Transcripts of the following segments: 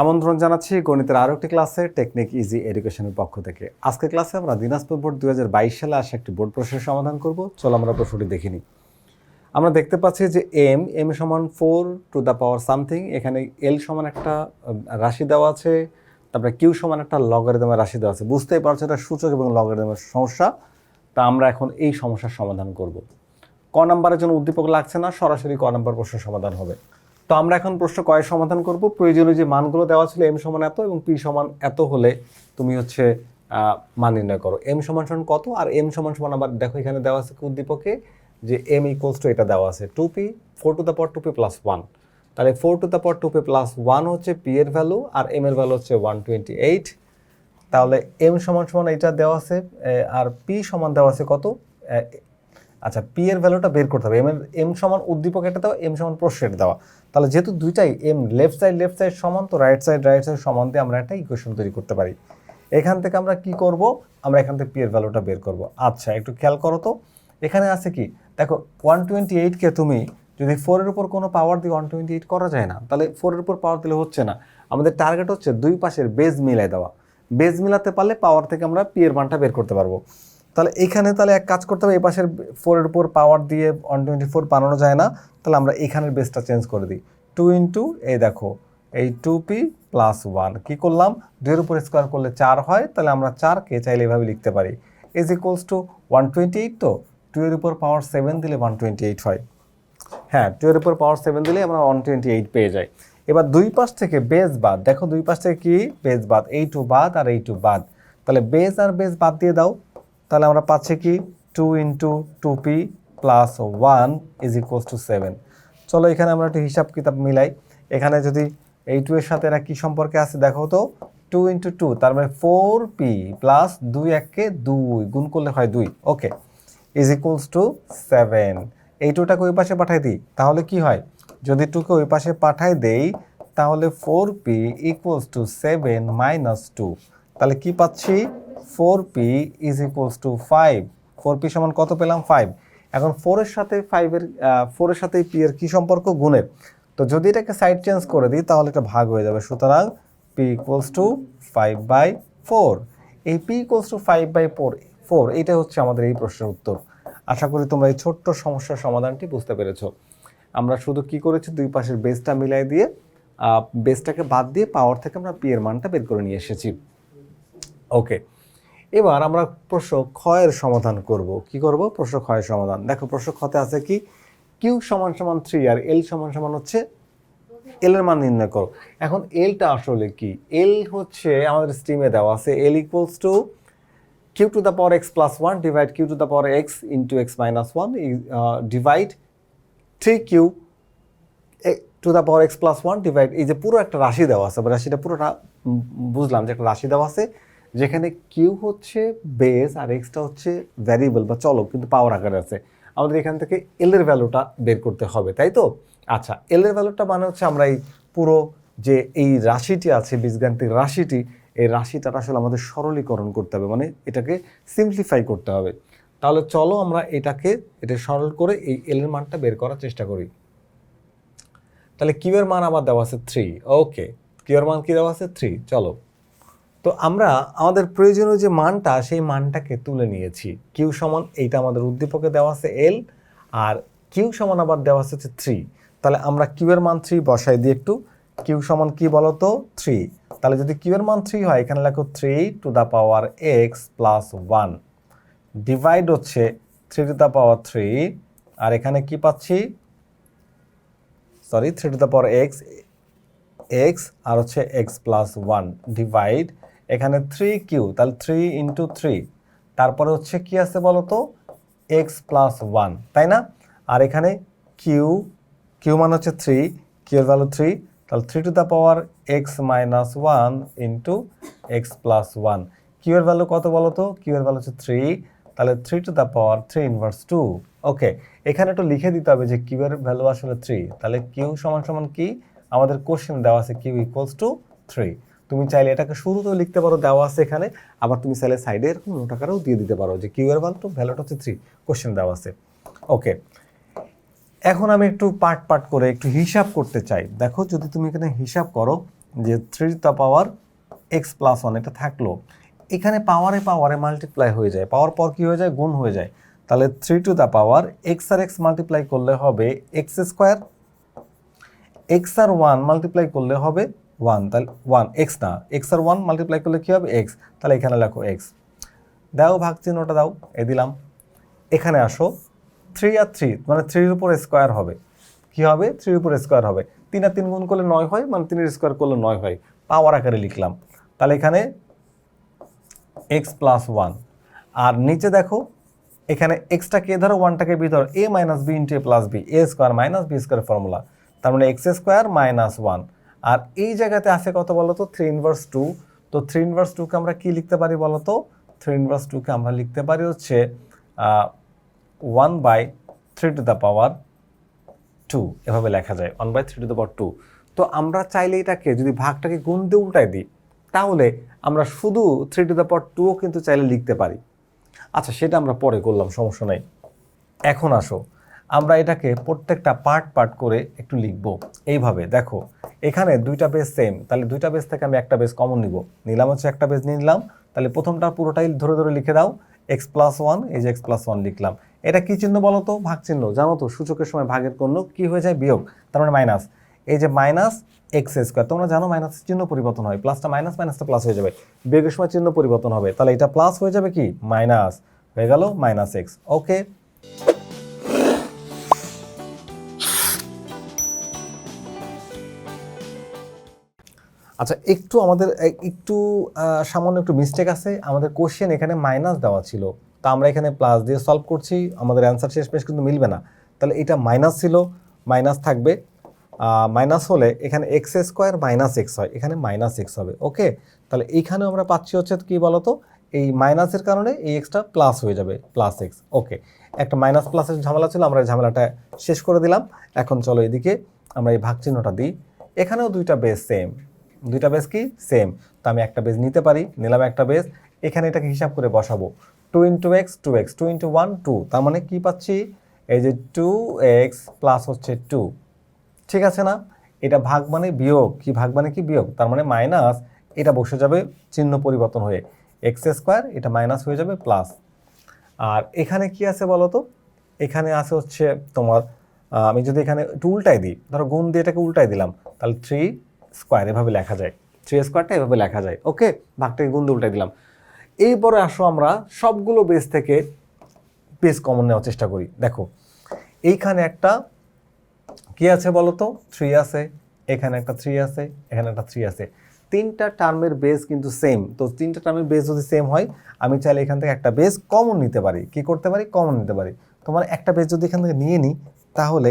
আমন্ত্রণ জানাচ্ছি গণিতের আরও একটি ক্লাসে টেকনিক ইজি এডুকেশনের পক্ষ থেকে। আজকে ক্লাসে আমরা দিনাজপুর বোর্ড দুই হাজার বাইশ সালে আসা একটি বোর্ড প্রশ্নের সমাধান করব। চলো আমরা প্রশ্নটি দেখিনি আমরা দেখতে পাচ্ছি যে এম এম সমান four to the power something এখানে এল সমান একটা রাশি দেওয়া আছে, তারপরে কিউ সমান একটা লগারিদমের রাশি দেওয়া আছে। বুঝতেই পারছ এটা সূচক এবং লগারিদমের সমস্যা, তা আমরা এখন এই সমস্যার সমাধান করব। ক নাম্বারের জন্য উদ্দীপক লাগছে না, সরাসরি ক নাম্বার প্রশ্নের সমাধান হবে। তো আমরা এখন প্রশ্ন কয়ের সমাধান করব? প্রয়োজনীয় যে মানগুলো দেওয়া ছিল এম সমান এত এবং পি সমান এত হলে তুমি হচ্ছে মান নির্ণয় করো। এম সমান সমান কত? আর এম সমান সমান আবার দেখো এখানে দেওয়া আছে উদ্দীপকে যে এম ইকুয়ালস টু এটা দেওয়া আছে two p four to the power two p plus one তাহলে four to the power two p plus one হচ্ছে পি এর ভ্যালু আর এম এর ভ্যালু হচ্ছে ওয়ান টোয়েন্টি এইট তাহলে এম সমান সমান এটা দেওয়া আছে আর পি সমান দেওয়া আছে কত? আচ্ছা পি এর ভ্যালুটা বের করতে হবে। এম এর এম সমান উদ্দীপক এটা দেওয়া এম সমান প্রশ্নের দেওয়া। তাহলে যেহেতু দুইটাই M left side left side সমান, তো রাইট সাইড রাইট সাইড সমান দিয়ে আমরা একটা ইকুয়েশন তৈরি করতে পারি। এখান থেকে আমরা কি করব? আমরা এখান থেকে পি এর ভ্যালুটা বের করব। আচ্ছা একটু খেয়াল করো তো। এখানে আছে কি? দেখো ওয়ান টোয়েন্টি এইটকে তুমি যদি ফোরের উপর কোনো পাওয়ার দিয়ে ওয়ান টোয়েন্টি এইট করা যায় না, তাহলে ফোরের উপর পাওয়ার দিলে হচ্ছে না। আমাদের টার্গেট হচ্ছে দুই পাশের বেজ মিলাই দেওয়া। বেজ মিলাতে পারলে পাওয়ার থেকে আমরা পি এর মানটা বের করতে পারব। তাহলে এখানে তাহলে এক কাজ করতে হবে, এই পাশের ফোরের উপর পাওয়ার দিয়ে ওয়ান টোয়েন্টি ফোর বানানো যায় না, তাহলে আমরা এখানের বেসটা চেঞ্জ করে দিই। টু ইন্টু এই দেখো, এই টু পি প্লাস ওয়ান কী করলাম? দুইয়ের উপর স্কোয়ার করলে চার হয়, তাহলে আমরা চারকে চাইলে এভাবে লিখতে পারি। Is equals to one twenty eight তো টু এর উপর পাওয়ার সেভেন দিলে ওয়ান টোয়েন্টি এইট হয়। হ্যাঁ টু এর উপর পাওয়ার সেভেন দিলে আমরা ওয়ান টোয়েন্টি এইট পেয়ে যাই। এবার দুই পাশ থেকে বেস বাদ, দেখো দুই পাশ থেকে কি? বেস বাদ, এই টু বাদ আর এই টু বাদ। তাহলে বেস আর বেস বাদ দিয়ে দাও। তাহলে আমরা পাচ্ছি কি? Two into two p plus one is equals to seven চলো এখানে আমরা একটু হিসাব কিতাব মিলাই। এখানে যদি এই টু এর সাথে এরা কি সম্পর্কে আছে, দেখো তো টু ইন্টু টু তার মানে ফোর পি প্লাস দুই এককে দুই, গুণ করলে হয় দুই। Okay is equals to seven এই টুটাকে ওই পাশে পাঠাই দিই, তাহলে কি হয়? যদি টুকে ওই পাশে পাঠাই দেই, তাহলে four p equals to seven minus two তাহলে কি পাচ্ছি? Four p is equals to five four p সমান কত পেলাম? ফাইভ এখন ফোরের সাথে ফাইভের ফোরের সাথে পি এর কী সম্পর্ক? গুণের। তো যদি এটাকে সাইড চেঞ্জ করে দিই, তাহলে এটা ভাগ হয়ে যাবে। সুতরাং p equals to five by four এই p equals to five by four four এইটা হচ্ছে আমাদের এই প্রশ্নের উত্তর। আশা করি তোমরা এই ছোট্ট সমস্যার সমাধানটি বুঝতে পেরেছ। আমরা শুধু কি করেছি? দুই পাশের বেসটা মিলাই দিয়ে বেসটাকে বাদ দিয়ে পাওয়ার থেকে আমরা পি এর মানটা বের করে নিয়ে এসেছি। ওকে এবার আমরা প্রশ্ন ক্ষয়ের সমাধান করব। কি করব? প্রশ্ন ক্ষয়ের সমাধান। দেখো, প্রশ্ন ক্ষতে আছে কি? কিউ সমান সমান থ্রি আর এল সমান সমান হচ্ছে এল এর মান নির্ণয় করো। এখন এলটা আসলে কি? এল হচ্ছে আমাদের স্ট্রিমে দেওয়া আছে L equals to Q to the power X plus one divide Q to the power X into X minus one divide three Q to the power X plus one divide এই যে পুরো একটা রাশি দেওয়া আছে রাশিটা পুরোটা বুঝলাম যে একটা রাশি দেওয়া আছে। যেখানে কিউ হচ্ছে বেস আর এক্সটা হচ্ছে ভ্যারিয়েবল বা চলক, কিন্তু পাওয়ার আকারে আছে। আমাদের এখান থেকে এল এর ভ্যালুটা বের করতে হবে, তাই তো? আচ্ছা এল এর ভ্যালুটা মানে হচ্ছে আমরা এই পুরো যে এই রাশিটি আছে, বীজগাণিতিক রাশিটি, এই রাশিটা আসলে আমাদের সরলীকরণ করতে হবে মানে এটাকে সিম্পলিফাই করতে হবে। তাহলে চলো আমরা এটাকে, এটা সরল করে এই এল এর মানটা বের করার চেষ্টা করি। তাহলে কিউ এর মান আমার দেওয়া আছে থ্রি ওকে কিউ এর মান কি দেওয়া আছে? থ্রি চলো। তো আমরা আমাদের প্রয়োজনীয় যে মানটা, সেই মানটাকে তুলে নিয়েছি। কিউ সমান এইটা আমাদের উদ্দীপকে দেওয়া আছে এল আর কিউ সমান আবার দেওয়া আছে হচ্ছে থ্রি তাহলে আমরা কিউ এর মান থ্রি বসাই দিই একটু। কিউ সমান কি বলো তো থ্রি তাহলে যদি কিউ এর মান থ্রি হয়, এখানে লেখো three to the power X plus one divide হচ্ছে three to the power three আর এখানে কি পাচ্ছি? Sorry three to the power X X আর হচ্ছে এক্স প্লাস ওয়ান ডিভাইড এখানে থ্রি কিউ তাহলে থ্রি ইন্টু থ্রি তারপরে হচ্ছে কি আছে বলো তো এক্স প্লাস ওয়ান তাই না? আর এখানে কিউ কিউ মানে হচ্ছে থ্রি কিউ এর ভ্যালু থ্রি তাহলে three to the power X minus one into X plus one Q এর ভ্যালু কত বলো তো কিউ এর ভ্যালু হচ্ছে থ্রি তাহলে three to the power three inverse two okay এখানে একটু লিখে দিতে হবে যে কিউ এর ভ্যালু আসলে থ্রি তাহলে কিউ সমান সমান কি? আমাদের কোশ্চেন দেওয়া আছে কিউ ইকুয়ালস টু থ্রি তুমি চাইলে এটাকে শুরুতেও লিখতে পারো, দেওয়া আছে এখানে। আবার তুমি চাইলে সাইডে এরকম নোট আকারেও দিয়ে দিতে পারো যে কিউ এর ভ্যালু ভ্যালুটা হচ্ছে থ্রি কোশ্চেন দেওয়া আছে। ওকে এখন আমি একটু পার্ট পার্ট করে একটু হিসাব করতে চাই। দেখো, যদি তুমি এখানে হিসাব করো যে three to power X plus one এটা থাকল, এখানে পাওয়ারে পাওয়ারে মাল্টিপ্লাই হয়ে যায়। পাওয়ার পর কী হয়ে যায়? গুণ হয়ে যায়। তাহলে three to the power X R X multiply করলে হবে এক্স স্কোয়ার এক্স আর ওয়ান মাল্টিপ্লাই করলে হবে ওয়ান তাহলে ওয়ান এক্স না এক্স আর ওয়ান মাল্টিপ্লাই করলে কী হবে? এক্স তাহলে এখানে লেখো এক্স দাও ভাগ চিহ্নটা দাও, এ দিলাম। এখানে আসো থ্রি আর থ্রি মানে থ্রির উপর স্কোয়ার হবে। কি হবে? থ্রির উপর স্কোয়ার হবে। তিন আর তিন গুণ করলে নয় হয় মানে তিনের স্কোয়ার করলে নয় হয়। পাওয়ার আকারে লিখলাম। তাহলে এখানে এক্স প্লাস ওয়ান আর নিচে দেখো, এখানে এক্সটাকে ধরো? ওয়ানটাকে বি ধরো। A minus B into A plus B A square minus B square formula তার মানে এক্স স্কোয়ার মাইনাস ওয়ান আর এই জায়গাতে আছে কত বলো তো থ্রি ইনভার্স টু তো থ্রি ইনভার্স টুকে আমরা কি লিখতে পারি বলো তো থ্রি ইনভার্স টুকে আমরা লিখতে পারি হচ্ছে one by three to the power two এভাবে লেখা যায় one by three to the power two তো আমরা চাইলে এটাকে, যদি ভাগটাকে গুণ দিয়ে উল্টাই দিই, তাহলে আমরা শুধু থ্রি টু দ্য পাওয়ার টুও কিন্তু চাইলে লিখতে পারি। আচ্ছা সেটা আমরা পরে করলাম, সমস্যা নেই। এখন আসো। আমরা এটাকে প্রত্যেকটা পার্ট পার্ট করে একটু লিখব। এইভাবে, দেখো, এখানে দুইটা বেস সেম তাহলে দুইটা বেস থেকে আমি একটা বেস কমন নিব। নিলাম হচ্ছে একটা বেস নিয়ে নিলাম। তাহলে প্রথমটা পুরোটাই ধরে ধরে লিখে দাও। এক্স প্লাস ওয়ান এই যে এক্স প্লাস ওয়ান লিখলাম। এটা কি চিহ্ন বলো তো? ভাগ চিহ্ন, জানো তো? সূচকের সময় ভাগের জন্য কি হয়ে যায়? বিয়োগ, তার মানে মাইনাস এই যে মাইনাস এক্স স্কোয়ার তোমরা জানো মাইনাস চিহ্ন পরিবর্তন হয়। প্লাসটা মাইনাস মাইনাসটা প্লাস হয়ে যাবে। বিয়োগের সময় চিহ্ন পরিবর্তন হবে। তাহলে এটা প্লাস হয়ে যাবে কি? মাইনাস হয়ে গেল মাইনাস এক্স ওকে আচ্ছা একটু আমাদের একটু সামান্য একটু মিস্টেক আছে। আমাদের কোশ্চেন এখানে মাইনাস দেওয়া ছিল। তা আমরা এখানে প্লাস দিয়ে সলভ করছি। আমাদের অ্যান্সার শেষ পেশ কিন্তু মিলবে না। তাহলে এটা মাইনাস ছিল মাইনাস থাকবে। মাইনাস হলে এখানে এক্স স্কোয়ার মাইনাস এক্স হয়। এখানে মাইনাস এক্স হবে। ওকে তাহলে এইখানে আমরা পাচ্ছি হচ্ছে কি বলতো? এই মাইনাসের কারণে এই এক্সটা প্লাস হয়ে যাবে প্লাস এক্স ওকে একটা মাইনাস প্লাসের ঝামেলা ছিল, আমরা ঝামেলাটা শেষ করে দিলাম। এখন চলো এদিকে আমরা এই ভাগ চিহ্নটা দিই। এখানেও দুইটা বেস সেম দুইটা বেস কি? সেম তো আমি একটা বেস নিতে পারি, নিলাম একটা বেস, এখানে এটাকে হিসাব করে বসাবো। Two into X two X two into one two তার মানে কী পাচ্ছি? এই যে টু এক্স প্লাস হচ্ছে টু ঠিক আছে না? এটা ভাগ মানে বিয়োগ। কি ভাগ মানে কি বিয়োগ? তার মানে মাইনাস এটা বসে যাবে চিহ্ন পরিবর্তন হয়ে। এক্স স্কোয়ার এটা মাইনাস হয়ে যাবে প্লাস আর এখানে কি আছে বলো তো? এখানে আছে হচ্ছে তোমার আমি যদি এখানে একটু উল্টাই দিই, ধরো গুণ দিয়ে এটাকে উল্টাই দিলাম, তাহলে থ্রি স্কোয়ার এভাবে লেখা যায়। থ্রি স্কোয়ারটা এভাবে লেখা যায়। ওকে ভাগটাকে গুণ দিয়ে উল্টাই দিলাম। এরপরে আসো আমরা সবগুলো বেস থেকে বেস কমন নেওয়ার চেষ্টা করি। দেখো, এইখানে একটা কি আছে বলো তো থ্রি আছে, এখানে একটা থ্রি আছে, এখানে একটা থ্রি আছে। তিনটা টার্মের বেস কিন্তু সেম তো তিনটা টার্মের বেস যদি সেম হয়, আমি চাইলে এখান থেকে একটা বেস কমন নিতে পারি। কি করতে পারি? কমন নিতে পারি। তোমার একটা বেস যদি এখান থেকে নিয়ে নিই তাহলে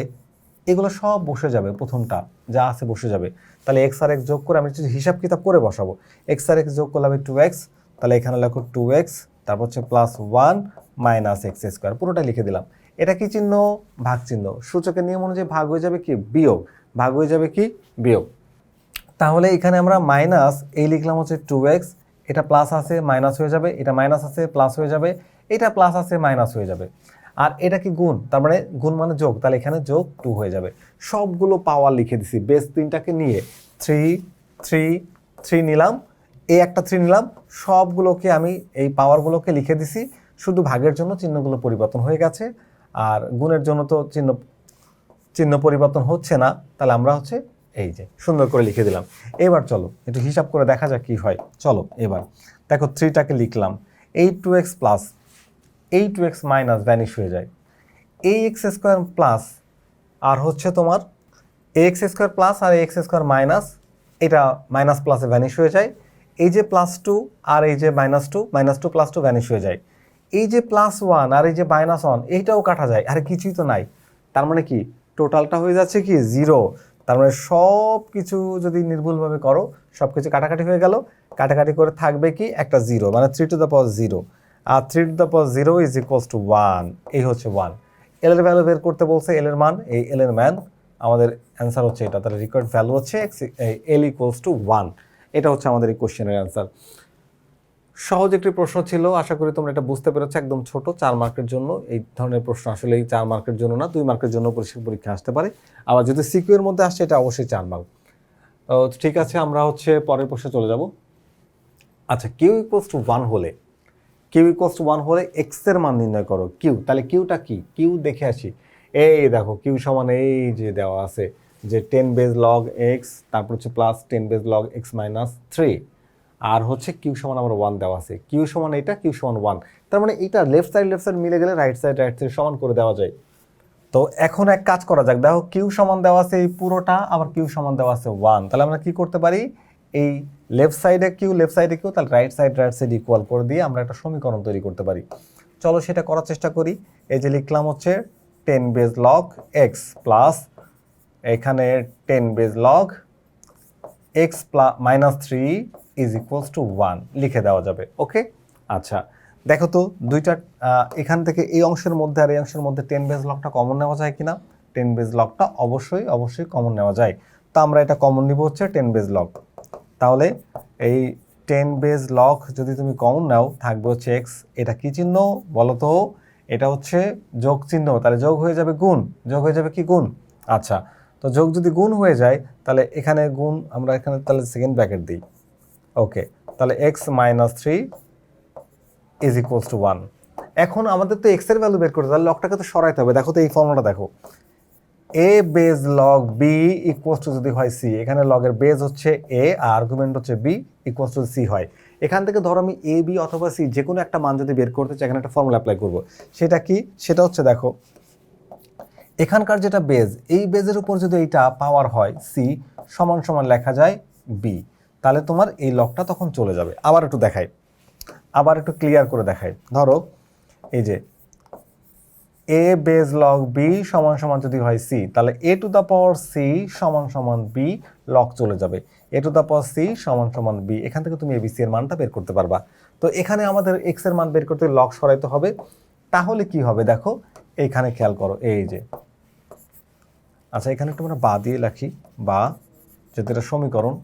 এগুলো সব বসে যাবে প্রথমটা, যা আছে বসে যাবে। তাহলে এক্স আর এক্স যোগ করে আমি হিসাব কিতাব করে বসাবো। এক্স আর এক্স যোগ করলে হবে টু এক্স তাহলে এখানে লেখো টু এক্স তারপর হচ্ছে plus one minus X square পুরোটা লিখে দিলাম। এটা কি চিহ্ন? ভাগ চিহ্ন। সূচকের নিয়ম অনুযায়ী ভাগ হয়ে যাবে কি? বিয়োগ। ভাগ হয়ে যাবে কি? বিয়োগ। তাহলে এখানে আমরা মাইনাস এই লিখলাম হচ্ছে টু এক্স এটা প্লাস আছে মাইনাস হয়ে যাবে, এটা মাইনাস আছে প্লাস হয়ে যাবে, এটা প্লাস আছে মাইনাস হয়ে যাবে। আর এটা কি গুণ? তার মানে গুণ মানে যোগ। তাহলে এখানে যোগ টু হয়ে যাবে। সবগুলো পাওয়ার লিখে দিছি। বেস তিনটাকে নিয়ে থ্রি থ্রি থ্রি নিলাম। এই একটা থ্রি নিলাম। সবগুলোকে আমি এই পাওয়ারগুলোকে লিখে দিছি। শুধু ভাগের জন্য চিহ্নগুলো পরিবর্তন হয়ে গেছে। আর গুণের জন্য তো চিহ্ন চিহ্ন পরিবর্তন হচ্ছে না। তাহলে আমরা হচ্ছে এই যে, সুন্দর করে লিখে দিলাম। এবার চলো, একটু হিসাব করে দেখা যাক কি হয়। চলো, এবার। দেখো থ্রিটাকে লিখলাম। এই টু এক্স প্লাস এই টু এক্স মাইনাস ভ্যানিশ হয়ে যায়। এই এক্স স্কোয়ার প্লাস আর হচ্ছে তোমার এ এক্স স্কোয়ার প্লাস আর এ এক্স স্কোয়ার মাইনাস, এটা মাইনাস প্লাসে ভ্যানিশ হয়ে যায়। এই যে প্লাস টু আর এই যে minus two minus two plus two vanish হয়ে যায়। এই যে প্লাস ওয়ান আর এই যে মাইনাস ওয়ান, এইটাও কাটা যায়। আর কিছুই তো নাই। তার মানে কি? টোটালটা হয়ে যাচ্ছে কি? জিরো। তার মানে সব কিছু যদি নির্ভুলভাবে করো সব কিছু কাটাকাটি হয়ে গেল। কাটাকাটি করে থাকবে কি? একটা জিরো মানে three to the power zero R three to the power zero is equals to one এই হচ্ছে ওয়ান এল এর ভ্যালু বের করতে বলছে এল এর মান, এই এল এর ম্যান আমাদের অ্যান্সার হচ্ছে এটা। তাহলে রিকোয়ার্ড ভ্যালু হচ্ছে এল ইকুয়ালস টু ওয়ান এটা হচ্ছে আমাদের এই কোশ্চেনের অ্যান্সার সহজ একটি প্রশ্ন ছিল, আশা করি তোমরা এটা বুঝতে পেরেছ, একদম ছোট, চার মার্কের জন্য। এই ধরনের প্রশ্ন আসলে এই চার মার্কের জন্য না, দুই মার্কের জন্য পরীক্ষা পরীক্ষা আসতে পারে। আবার যদি সিকিউর মধ্যে আসছে এটা অবশ্যই চার মার্ক। ঠিক আছে, আমরা হচ্ছে পরের প্রশ্নে চলে যাব। আচ্ছা কিউ ইকুয়ালস টু ওয়ান হলে কিউ ইকুয়ালস টু ওয়ান হলে এক্সের মান নির্ণয় করো। কিউ, তাহলে কিউটা কি? কিউ দেখে আসি। এই দেখো, কিউ সমান এই যে দেওয়া আছে যে টেন বেজ লগ এক্স তারপর হচ্ছে plus ten base log X minus three আর হচ্ছে কিউ সমান আমার ওয়ান দেওয়া আছে। কিউ সমান এটা, কিউ সমান ওয়ান তার মানে এটা লেফট সাইড লেফট সাইড মিলে গেলে রাইট সাইড রাইট সাইড সমান করে দেওয়া যায়। তো এখন এক কাজ করা যাক। দেখো, কিউ সমান দেওয়া আছে এই পুরোটা, আবার কিউ সমান দেওয়া আছে ওয়ান তাহলে আমরা কি করতে পারি? এই লেফট সাইডে কিউ লেফট সাইডে কিউ, তাহলে right side right side equal করে দিয়ে আমরা একটা সমীকরণ তৈরি করতে পারি। চলো সেটা করার চেষ্টা করি। এই যে লিখলাম হচ্ছে ten base log X plus এখানে ten base log X plus minus three is equals to one লিখে দেওয়া যাবে ওকে আচ্ছা দেখো তো দুইটা এখান থেকে এই অংশের মধ্যে আর এই অংশের মধ্যে টেন বেজ লকটা কমন নেওয়া যায় কিনা? টেন বেজ লকটা অবশ্যই অবশ্যই কমন নেওয়া যায়। তো আমরা এটা কমন নিব হচ্ছে টেন বেজ লক তাহলে এই টেন বেজ লক যদি তুমি কমন নাও, থাকবে হচ্ছে এক্স এটা কি চিহ্ন বলো তো এটা হচ্ছে যোগ চিহ্ন। তাহলে যোগ হয়ে যাবে গুণ। যোগ হয়ে যাবে কি গুণ? আচ্ছা তো যোগ যদি গুণ হয়ে যায়, তাহলে এখানে গুণ আমরা এখানে তাহলে সেকেন্ড ব্র্যাকেট দিই। ওকে তাহলে X minus three is equals to one এখন আমাদের তো এক্সের ভ্যালু বের করতে তাহলে লকটাকে তো সরাইতে হবে। দেখো তো এই ফর্মুলাটা দেখো। A base log b equals to যদি হয় সি এখানে লগের বেজ হচ্ছে এ আর আর্গুমেন্ট হচ্ছে বি ইকুয়ালস টু সি হয়। এখান থেকে ধরো আমি এ বি অথবা সি যে কোনো একটা মান যদি বের করতে চাই, এখানে একটা ফর্মুলা অ্যাপ্লাই করব। সেটা কি? সেটা হচ্ছে দেখো, এখানকার যেটা বেজ এই বেজের উপর যদি এইটা পাওয়ার হয় সি সমান সমান লেখা যায় বি তাহলে তোমার এই লকটা তখন চলে যাবে। আবার একটু দেখাই। আবার একটু ক্লিয়ার করে দেখাই। ধরো, এই যে এ বেজ লগ বি সমান সমান যদি হয় সি তাহলে a to the power c সমান সমান বি লক চলে যাবে। A to the power c সমান সমান বি এখান থেকে তুমি এবিসি এর মানটা বের করতে পারবা। তো এখানে আমাদের এক্সের মান বের করতে লক সরাইতে হবে। তাহলে কি হবে দেখো এইখানে খেয়াল করো, এই যে। আচ্ছা এখানে একটু আমরা বা দিয়ে রাখি বা যদি এটা সমীকরণ।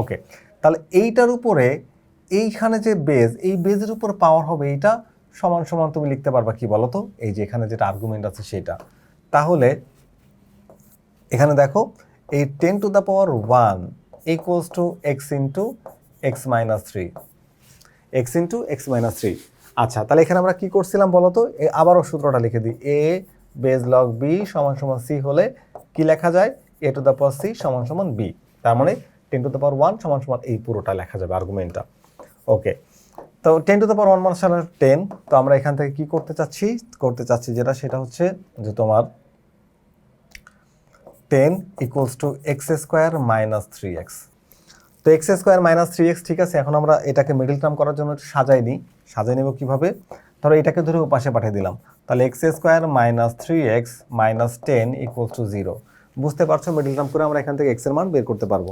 ওকে তাহলে এইটার উপরে এইখানে যে বেজ এই বেজের উপর পাওয়ার হবে এইটা সমান সমান তুমি লিখতে পারবা কি বলো তো এই যে এখানে যেটা আর্গুমেন্ট আছে সেটা। তাহলে এখানে দেখো, এই ten to the power one equals to x into x minus three x into x minus three আচ্ছা তাহলে এখানে আমরা কি করছিলাম বলো তো আবারও সূত্রটা লিখে দিই। এ বেজ লগ বি সমান সমান সি হলে কি লেখা যায়? A to the power c সমান সমান বি তার মানে ten to the power one সমান সমান এই পুরোটা লেখা যাবে আর্গুমেন্টটা ওকে তো ten to the power one সালে টেন তো আমরা এখান থেকে কি করতে চাচ্ছি? করতে চাচ্ছি যেটা, সেটা হচ্ছে যে তোমার ten equals to x square minus three x তো x square minus three x ঠিক আছে, এখন আমরা এটাকে মিডল টার্ম করার জন্য সাজাই নিই সাজাই নেব কীভাবে? ধরো এটাকে ধরে পাশে পাঠিয়ে দিলাম। তাহলে x square minus three x minus ten equals to zero বুঝতে পারছ? মিডল টার্ম করে আমরা এখান থেকে এক্সের মান বের করতে পারব।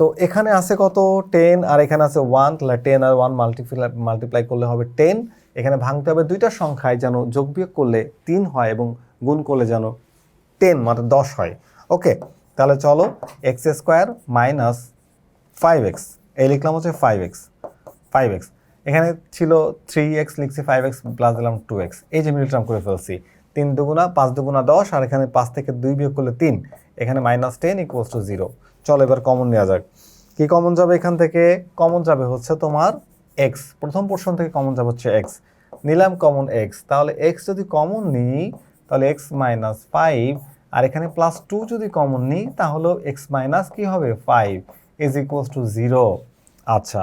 তো এখানে আছে কত? টেন আর এখানে আছে ওয়ান তাহলে টেন আর ওয়ান মাল্টিপ্লাই মাল্টিপ্লাই করলে হবে টেন এখানে ভাঙতে হবে দুইটা সংখ্যায় যেন যোগ বিয়োগ করলে তিন হয় এবং গুণ করলে যেন টেন মানে দশ হয়। ওকে তাহলে চলো x square minus five x এই লিখলাম হচ্ছে ফাইভ এক্স ফাইভ এক্স এখানে ছিল থ্রি এক্স লিখছি ফাইভ এক্স প্লাস দিলাম টু এক্স এই যে মিডিল টার্ম করে ফেলছি। তিন দুগুণা, পাঁচ দুগুণা দশ, আর এখানে পাঁচ থেকে দুই বিয়োগ করলে তিন, এখানে minus ten equals to zero চলো এবার কমন নেওয়া যাক। কি কমন যাবে এখান থেকে? কমন যাবে হচ্ছে তোমার এক্স প্রথম পোর্শন থেকে কমন যাবে হচ্ছে এক্স নিলাম কমন এক্স তাহলে এক্স যদি কমন নিই, তাহলে এক্স মাইনাস ফাইভ আর এখানে প্লাস টু যদি কমন নিই তাহলে এক্স মাইনাস কী হবে? Five is equals to zero আচ্ছা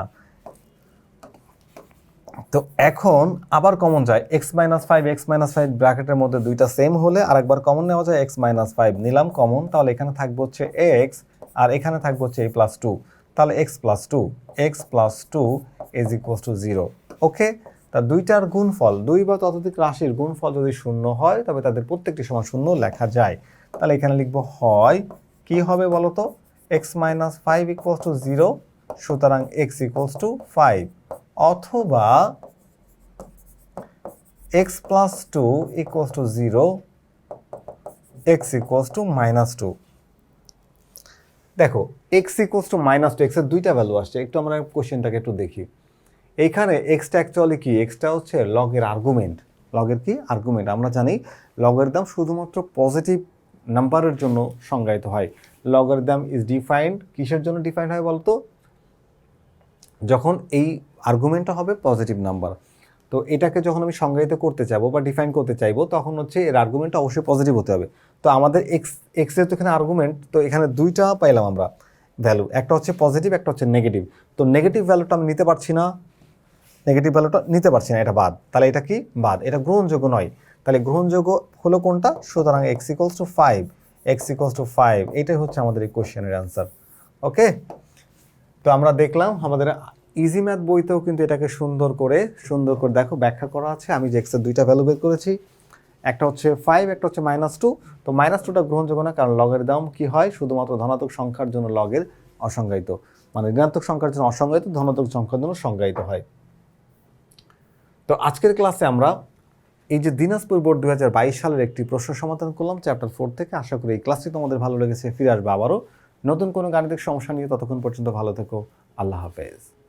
তো এখন আবার কমন যায় x minus five x minus five ব্র্যাকেটের মধ্যে দুইটা সেম হলে আরেকবার কমন নেওয়া যায় এক্স মাইনাস ফাইভ নিলাম কমন তাহলে এখানে থাকবে হচ্ছে এক্স আর এখানে থাকবে হচ্ছে এই প্লাস টু তাহলে x plus two x plus two is equals to zero okay তা দুইটার গুণফল, দুই বা ততোধিক রাশির গুণফল যদি শূন্য হয়, তবে তাদের প্রত্যেকটি সমান শূন্য লেখা যায়। তাহলে এখানে লিখব হয়, কি হবে বলো তো x minus five equals to zero সুতরাং এক্স ইকুয়ালস টু ফাইভ অথবা x plus two equals to zero x equals to minus two দেখো x equals to minus two এক্সের দুইটা ভ্যালু আসছে। একটু আমরা কোশ্চেনটাকে একটু দেখি। এইখানে এক্সটা অ্যাকচুয়ালি কি? এক্সটা হচ্ছে লগের আর্গুমেন্ট লগের কি? আর্গুমেন্ট আমরা জানি লগের দাম শুধুমাত্র পজিটিভ নাম্বারের জন্য সংজ্ঞায়িত হয়। লগারিদম ইজ ডিফাইন্ড কিসের জন্য ডিফাইন্ড হয় বলতো? যখন এই আর্গুমেন্টটা হবে পজিটিভ নাম্বার তো এটাকে যখন আমি সংজ্ঞায়িত করতে চাইব বা ডিফাইন করতে চাইব, তখন হচ্ছে এর আর্গুমেন্টটা অবশ্যই পজিটিভ হতে হবে। তো আমাদের এক্স এক্সের তো এখানে আর্গুমেন্ট তো এখানে দুইটা পাইলাম আমরা ভ্যালু একটা হচ্ছে পজিটিভ একটা হচ্ছে নেগেটিভ তো নেগেটিভ ভ্যালুটা আমি নিতে পারছি না নেগেটিভ ভ্যালুটা নিতে পারছি না, এটা বাদ। তাহলে এটা কি? বাদ। এটা গ্রহণযোগ্য নয়। তাহলে গ্রহণযোগ্য হলো কোনটা? সুতরাং x equals to five x equals to five এটাই হচ্ছে আমাদের এই কোশ্চেনের অ্যান্সার ওকে তো আমরা দেখলাম আমাদের ইজি ম্যাথ বইতেও কিন্তু এটাকে সুন্দর করে সুন্দর করে দেখো, ব্যাখ্যা করা আছে। আমি যে এক্সের দুইটা ভ্যালু বের করেছি, একটা হচ্ছে ফাইভ একটা হচ্ছে মাইনাস টু তো মাইনাস টুটা গ্রহণযোগ্য না, কারণ লগের দাম কি হয়? শুধুমাত্র ধনাত্মক সংখ্যার জন্য লগের অসংজ্ঞায়িত। মানে ঋণাত্মক সংখ্যার জন্য অসংজ্ঞায়িত, ধনাত্মক সংখ্যার জন্য সংজ্ঞায়িত হয়। তো আজকের ক্লাসে আমরা এই যে দিনাজপুর বোর্ড দুই হাজার বাইশ সালের একটি প্রশ্ন সমাধান করলাম চ্যাপ্টার ফোর থেকে। আশা করি এই ক্লাসটি তোমাদের ভালো লেগেছে, ফিরে আসবে আবারও। নতুন কোনো গাণিতিক সমস্যা নিয়ে ততক্ষণ পর্যন্ত ভালো থেকো। আল্লাহ হাফেজ।